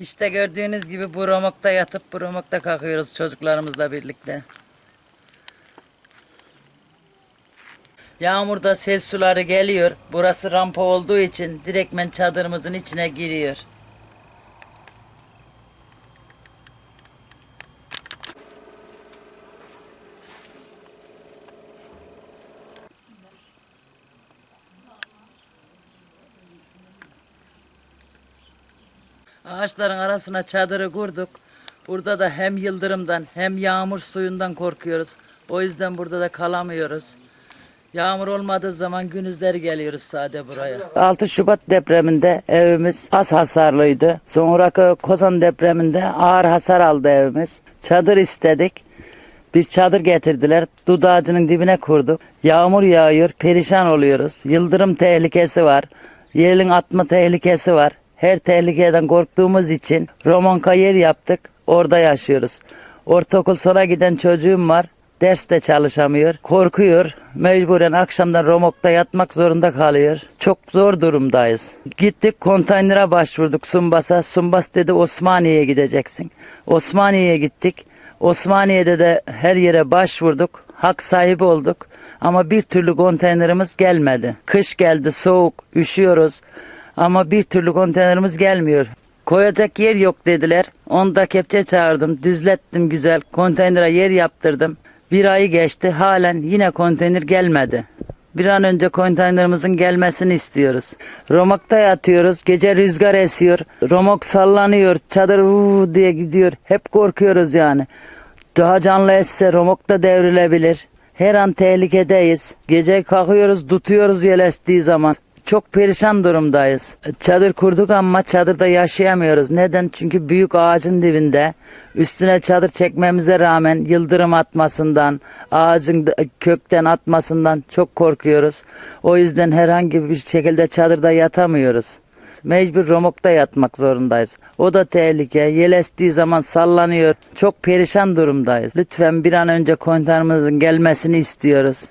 İşte gördüğünüz gibi bu romokta yatıp bu romokta kalkıyoruz çocuklarımızla birlikte. Yağmurda sel suları geliyor. Burası rampa olduğu için direktmen çadırımızın içine giriyor. Ağaçların arasına çadırı kurduk. Burada da hem yıldırımdan hem yağmur suyundan korkuyoruz. O yüzden burada da kalamıyoruz. Yağmur olmadığı zaman gündüzleri geliyoruz sade buraya. 6 Şubat depreminde evimiz az hasarlıydı. Sonraki Kozan depreminde ağır hasar aldı evimiz. Çadır istedik. Bir çadır getirdiler. Dud ağacının dibine kurduk. Yağmur yağıyor, perişan oluyoruz. Yıldırım tehlikesi var. Yerin atma tehlikesi var. Her tehlikeden korktuğumuz için romanka yer yaptık. Orada yaşıyoruz. Ortaokul sona giden çocuğum var. Ders de çalışamıyor. Korkuyor. Mecburen akşamdan romokta yatmak zorunda kalıyor. Çok zor durumdayız. Gittik konteynere başvurduk Sumbas'a. Sumbas dedi Osmaniye'ye gideceksin. Osmaniye'ye gittik. Osmaniye'de de her yere başvurduk. Hak sahibi olduk. Ama bir türlü konteynerimiz gelmedi. Kış geldi soğuk, üşüyoruz. Ama bir türlü konteynerimiz gelmiyor. Koyacak yer yok dediler. Onda kepçe çağırdım, düzlettim güzel. Konteynere yer yaptırdım. Bir ayı geçti, halen yine konteyner gelmedi. Bir an önce konteynerimizin gelmesini istiyoruz. Romakta yatıyoruz, gece rüzgar esiyor. Romak sallanıyor, çadır vuu diye gidiyor. Hep korkuyoruz yani. Daha canlı esse romok da devrilebilir. Her an tehlikedeyiz. Gece kalkıyoruz, tutuyoruz yel estiği zaman. Çok perişan durumdayız. Çadır kurduk ama çadırda yaşayamıyoruz. Neden? Çünkü büyük ağacın dibinde. Üstüne çadır çekmemize rağmen yıldırım atmasından, ağacın kökten atmasından çok korkuyoruz. O yüzden herhangi bir şekilde çadırda yatamıyoruz. Mecbur romokta yatmak zorundayız. O da tehlike. Yel estiği zaman sallanıyor. Çok perişan durumdayız. Lütfen bir an önce konteynerimizin gelmesini istiyoruz.